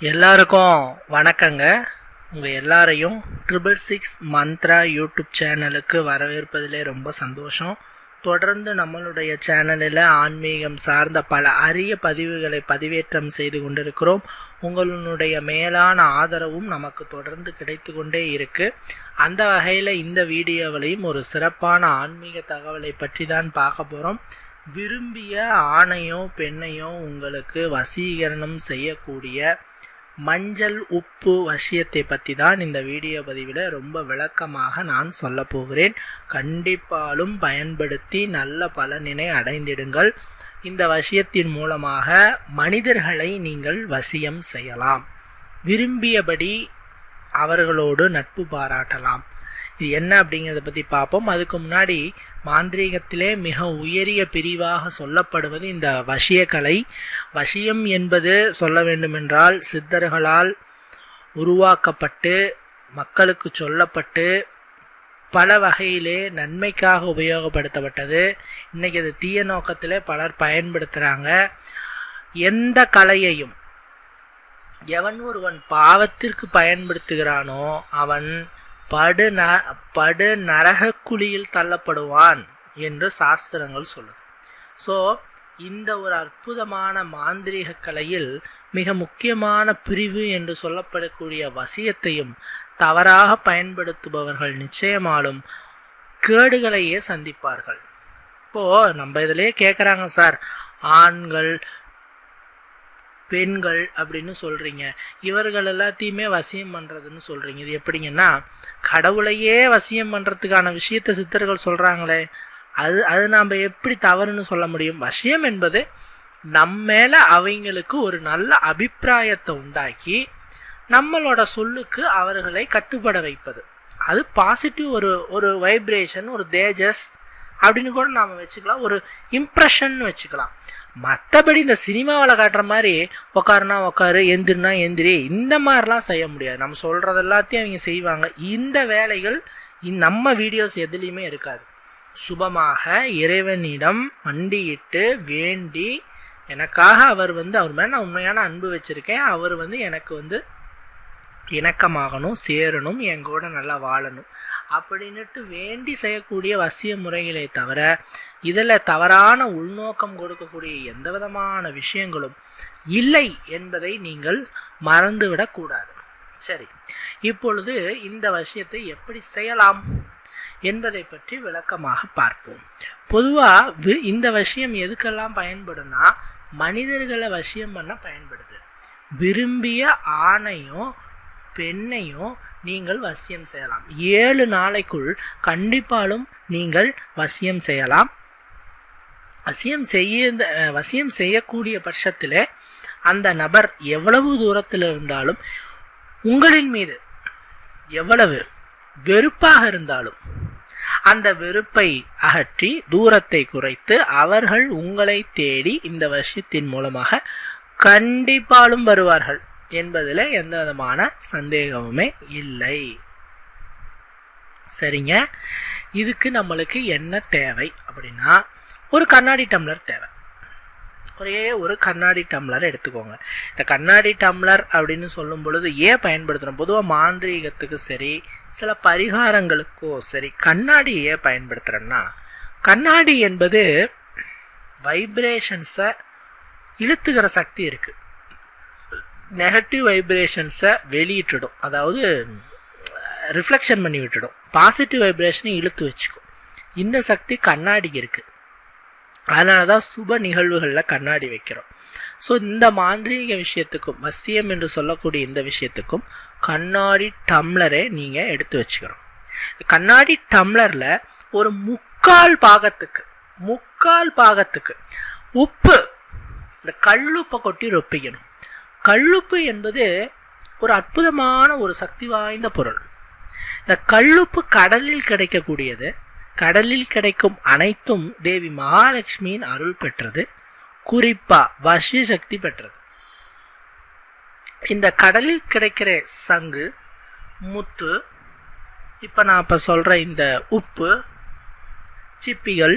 எல்லாருக்கும் வணக்கங்க. உங்கள் எல்லாரையும் ட்ரிபிள் சிக்ஸ் மந்த்ரா யூடியூப் சேனலுக்கு வரவேற்பதிலே ரொம்ப சந்தோஷம். தொடர்ந்து நம்மளுடைய சேனலில் ஆன்மீகம் சார்ந்த பல அரிய பதிவுகளை பதிவேற்றம் செய்து கொண்டிருக்கிறோம். உங்களுடைய மேலான ஆதரவும் நமக்கு தொடர்ந்து கிடைத்து கொண்டே இருக்கு. அந்த வகையில் இந்த வீடியோவிலையும் ஒரு சிறப்பான ஆன்மீக தகவலை பற்றி தான் பார்க்க போகிறோம் விரும்பிய ஆணையோ பெண்ணையோ உங்களுக்கு வசீகரணம் செய்யக்கூடிய மஞ்சள் உப்பு வசியத்தை பற்றி தான் இந்த வீடியோ பதிவில் ரொம்ப விளக்கமாக நான் சொல்ல போகிறேன். கண்டிப்பாலும் பயன்படுத்தி நல்ல பலனினை அடைந்திடுங்கள். இந்த வசியத்தின் மூலமாக மனிதர்களை நீங்கள் வசியம் செய்யலாம். விரும்பியபடி அவர்களோடு நட்பு பாராட்டலாம். இது என்ன அப்படிங்கிறத பற்றி பார்ப்போம். அதுக்கு முன்னாடி மாந்திரீகத்திலே மிக உயரிய பிரிவாக சொல்லப்படுவது இந்த வசியக்கலை. வசியம் என்பது சொல்ல வேண்டுமென்றால் சித்தர்களால் உருவாக்கப்பட்டு மக்களுக்கு சொல்லப்பட்டு பல வகையிலே நன்மைக்காக உபயோகப்படுத்தப்பட்டது. இன்றைக்கி அது தீய நோக்கத்திலே பலர் பயன்படுத்துகிறாங்க எந்த கலையையும் எவன் ஒருவன் பாவத்திற்கு பயன்படுத்துகிறானோ அவன் படு ந படு நரகக்குழியில் தள்ளப்படுவான் என்று சாஸ்திரங்கள் சொல்லுது. ஸோ இந்த ஒரு அற்புதமான மாந்திரீக கலையில் மிக முக்கியமான பிரிவு என்று சொல்லப்படக்கூடிய வசியத்தையும் தவறாக பயன்படுத்துபவர்கள் நிச்சயமாலும் கேடுகளையே சந்திப்பார்கள். இப்போது நம்ம இதிலே கேட்குறாங்க சார். ஆண்கள் பெண்கள் அப்படின்னு சொல்கிறீங்க இவர்கள் எல்லாத்தையுமே வசியம் பண்ணுறதுன்னு சொல்கிறீங்க இது எப்படிங்கன்னா கடவுளையே வசியம் பண்ணுறதுக்கான விஷயத்தை சித்தர்கள் சொல்கிறாங்களே அது அது நாம் எப்படி தவறுன்னு சொல்ல முடியும்? வசியம் என்பது நம்ம மேலே அவங்களுக்கு ஒரு நல்ல அபிப்பிராயத்தை உண்டாக்கி நம்மளோட சொல்லுக்கு அவர்களை கட்டுப்பட வைப்பது. அது பாசிட்டிவ் ஒரு ஒரு வைப்ரேஷன் ஒரு தேஜஸ் அப்படின்னு கூட நாம் வச்சுக்கலாம். ஒரு இம்ப்ரெஷன் வச்சுக்கலாம். மற்றபடி இந்த சினிமாவில் காட்டுற மாதிரி உக்காருனா உக்காரு எந்திரினா எந்திரி இந்த மாதிரிலாம் செய்ய முடியாது. நம்ம சொல்கிறது எல்லாத்தையும் அவங்க செய்வாங்க. இந்த வேலைகள் நம்ம வீடியோஸ் எதுலேயுமே இருக்காது. சுபமாக இறைவனிடம் மண்டியிட்டு வேண்டி எனக்காக அவர் வந்து அவர் மேலே நான் உண்மையான அன்பு வச்சுருக்கேன். அவர் வந்து எனக்கு வந்து இணக்கமாகணும் சேரணும் என் கூட நல்லா வாழணும். அப்படின்னுட்டு வேண்டி செய்யக்கூடிய வசிய முறைகளை தவிர இதில் தவறான உள்நோக்கம் கொடுக்கக்கூடிய எந்த விதமான விஷயங்களும் இல்லை என்பதை நீங்கள் மறந்துவிடக்கூடாது சரி இப்பொழுது இந்த விஷயத்தை எப்படி செய்யலாம் என்பதை பற்றி விளக்கமாக பார்ப்போம். பொதுவாக இந்த விஷயம் எதுக்கெல்லாம் பயன்படும்னா மனிதர்களை வசியம் பண்ண பயன்படுது. விரும்பிய ஆணையும் பெண்ணையும் நீங்கள் வசியம் செய்யலாம். ஏழு நாளைக்குள் கண்டிப்பாலும் நீங்கள் வசியம் செய்யலாம். வசியம் செய்ய வசியம் செய்யக்கூடிய பட்சத்தில் அந்த நபர் எவ்வளவு தூரத்தில் இருந்தாலும் உங்களின் மீது எவ்வளவு வெறுப்பாக இருந்தாலும் அந்த வெறுப்பை அகற்றி தூரத்தை குறைத்து அவர்கள் உங்களை தேடி இந்த விஷயத்தின் மூலமாக கண்டிப்பாலும் வருவார்கள். என்பதில் எந்த விதமான சந்தேகமுமே இல்லை. சரிங்க? இதுக்கு நம்மளுக்கு என்ன தேவை அப்படின்னா ஒரு கண்ணாடி டம்ளர் தேவை. ஒரே ஒரு கண்ணாடி டம்ளர் எடுத்துக்கோங்க. இந்த கண்ணாடி டம்ளர் அப்படின்னு சொல்லும் பொழுது ஏன் பயன்படுத்துகிறோம் பொதுவாக மாந்திரீகத்துக்கு சரி சில பரிகாரங்களுக்கோ சரி கண்ணாடி ஏன் பயன்படுத்துகிறோன்னா கண்ணாடி என்பது வைப்ரேஷன்ஸை இழுத்துக்கிற சக்தி இருக்குது நெகட்டிவ் வைப்ரேஷன்ஸை வெளியிட்டுடும். அதாவது ரிஃப்ளெக்ஷன் பண்ணி விட்டுடும். பாசிட்டிவ் வைப்ரேஷனை இழுத்து வச்சுக்கும். இந்த சக்தி கண்ணாடிக்கு இருக்குது அதனால தான் சுப நிகழ்வுகளில் கண்ணாடி வைக்கிறோம். ஸோ இந்த மாந்திரீக விஷயத்துக்கும் வசியம் என்று சொல்லக்கூடிய இந்த விஷயத்துக்கும் கண்ணாடி டம்ளரை நீங்கள் எடுத்து வச்சுக்கிறோம். கண்ணாடி டம்ளரில் ஒரு முக்கால் பாகத்துக்கு முக்கால் பாகத்துக்கு உப்பு இந்த கல்லுப்பை கொட்டி ரொப்பிக்கணும். கல்லுப்பு என்பது ஒரு அற்புதமான ஒரு சக்தி வாய்ந்த பொருள். இந்த கல்லுப்பு கடலில் கிடைக்கக்கூடியது. கடலில் கிடைக்கும் அனைத்தும் தேவி மகாலட்சுமியின் அருள் பெற்றது. குறிப்பா வசிய சக்தி பெற்றது. இந்த கடலில் கிடைக்கிற சங்கு முத்து இப்போ நான் இப்போ சொல்கிற இந்த உப்பு சிப்பிகள்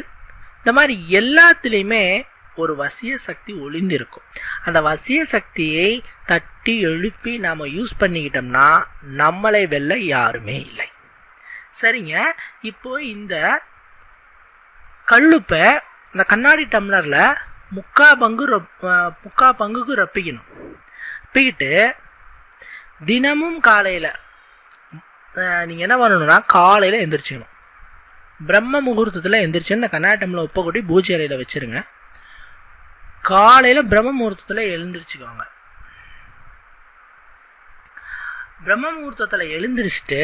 இந்த மாதிரி எல்லாத்துலேயுமே ஒரு வசிய சக்தி ஒளிந்திருக்கும். அந்த வசிய சக்தியை தட்டி எழுப்பி நாம் யூஸ் பண்ணிக்கிட்டோம்னா நம்மளை வெல்ல யாருமே இல்லை. சரிங்க. இப்போ இந்த கல்லுப்பை இந்த கண்ணாடி டம்ளரில் முக்கா பங்கு ரொப் முக்கா பங்குக்கு ரப்பிக்கணும். ரப்பிக்கிட்டு தினமும் காலையில் நீங்கள் என்ன பண்ணணும்னா காலையில் எந்திரிச்சிக்கணும். பிரம்ம முகூர்த்தத்தில் எந்திரிச்சு இந்த கண்ணாடி டம்ளர் உப்பை கொட்டி பூஜை அறையில் வச்சுருங்க. காலையில் பிரம்ம முகூர்த்தத்தில் எழுந்திரிச்சுக்கோங்க. பிரம்ம முகூர்த்தத்தில் எழுந்திரிச்சிட்டு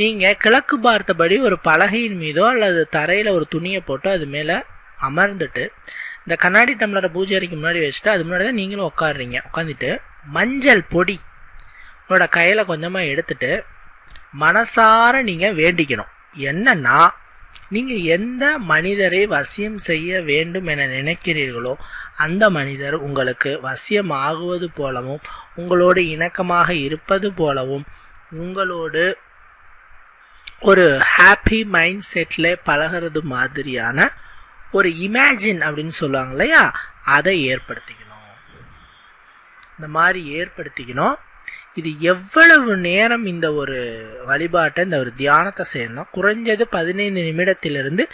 நீங்கள் கிழக்கு பார்த்தபடி ஒரு பலகையின் மீதோ அல்லது தரையில் ஒரு துணியை போட்டோ அது மேலே அமர்ந்துட்டு இந்த கண்ணாடி டம்ளரை பூஜை அறைக்கு முன்னாடி வச்சுட்டு அது முன்னாடி தான் நீங்களும் உட்காடுறீங்க உட்காந்துட்டு மஞ்சள் பொடி உங்களோட கையில் கொஞ்சமாக எடுத்துட்டு மனசார நீங்கள் வேண்டிக்கணும். என்னன்னா நீங்கள் எந்த மனிதரை வசியம் செய்ய வேண்டும் என நினைக்கிறீர்களோ அந்த மனிதர் உங்களுக்கு வசியம் ஆகுவது போலவும் உங்களோடு இணக்கமாக இருப்பது போலவும் உங்களோடு ஒரு ஹாப்பி மைண்ட் செட்டில் பழகிறது மாதிரியான ஒரு இமேஜின் அப்படின்னு சொல்லுவாங்க இல்லையா? அதை ஏற்படுத்திக்கணும். இந்த மாதிரி ஏற்படுத்திக்கணும். இது எவ்வளவு நேரம் இந்த ஒரு வழிபாட்டை இந்த ஒரு தியானத்தை செய்யணும் குறைஞ்சது பதினைந்து நிமிடத்திலிருந்து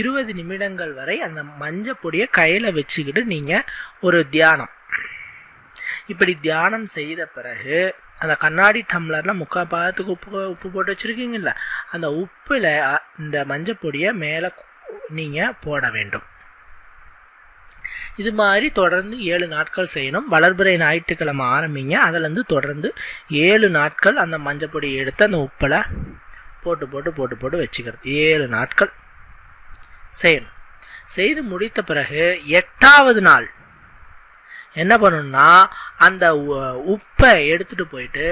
இருபது நிமிடங்கள் வரை அந்த மஞ்சள் பொடியை கையில் வச்சுக்கிட்டு நீங்கள் ஒரு தியானம். இப்படி தியானம் செய்த பிறகு அந்த கண்ணாடி டம்ளரில் முக்கால் பாகத்துக்கு உப்பு உப்பு போட்டு வச்சுருக்கீங்கள அந்த உப்பில் இந்த மஞ்சள் பொடியை மேலே நீங்கள் போட வேண்டும். இது மாதிரி தொடர்ந்து ஏழு நாட்கள் செய்யணும். வளர்பிறை ஞாயிற்றுக்கிழமை ஆரம்பிங்க. அதுலேருந்து தொடர்ந்து ஏழு நாட்கள் அந்த மஞ்சள் பொடியை எடுத்து அந்த உப்பில் போட்டு போட்டு போட்டு போட்டு வச்சுக்கிறது. ஏழு நாட்கள் செய்யணும். செய்து முடித்த பிறகு எட்டாவது நாள் என்ன பண்ணணும்னா அந்த உப்பை எடுத்துட்டு போயிட்டு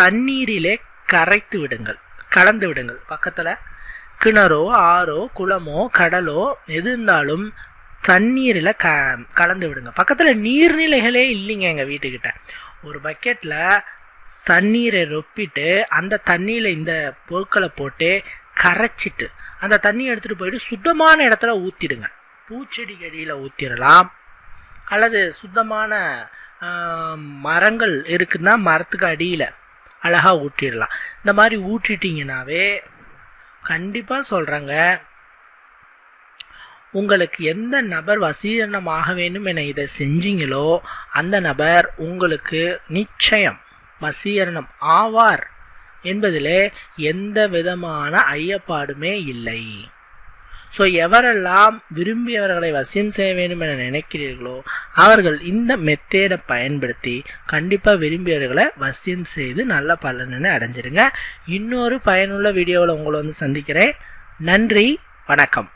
தண்ணீரிலே கரைத்து விடுங்கள். கலந்து விடுங்கள். பக்கத்தில் கிணறோ ஆறோ குளமோ கடலோ எது இருந்தாலும் தண்ணீரில் க கலந்து விடுங்க. பக்கத்தில் நீர்நிலைகளே இல்லைங்க எங்கள் வீட்டுக்கிட்ட. ஒரு பக்கெட்டில் தண்ணீரை ரொப்பிட்டு அந்த தண்ணியில் இந்த பொருட்களை போட்டு கரைச்சிட்டு அந்த தண்ணியை எடுத்துகிட்டு போயிட்டு சுத்தமான இடத்துல ஊற்றிடுங்க பூச்செடி அடியில் ஊற்றிடலாம் அல்லது சுத்தமான மரங்கள் இருக்குன்னா மரத்துக்கு அடியில் அழகாக ஊற்றிடலாம் இந்த மாதிரி ஊற்றிட்டிங்கனாவே கண்டிப்பாக சொல்கிறேங்க உங்களுக்கு எந்த நபர் வசீகரணமாக வேண்டும் என இதை செஞ்சீங்களோ அந்த நபர் உங்களுக்கு நிச்சயம் வசீகரணம் ஆவார் என்பதிலே எந்த விதமான ஐயப்பாடுமே இல்லை. ஸோ எவரெல்லாம் விரும்பியவர்களை வசியம் செய்ய வேண்டும் என நினைக்கிறீர்களோ அவர்கள் இந்த மெத்தேடை பயன்படுத்தி கண்டிப்பாக விரும்பியவர்களை வசியம் செய்து நல்ல பலனை அடைஞ்சிருங்க. இன்னொரு பயனுள்ள வீடியோவில் உங்களை வந்து சந்திக்கிறேன். நன்றி வணக்கம்.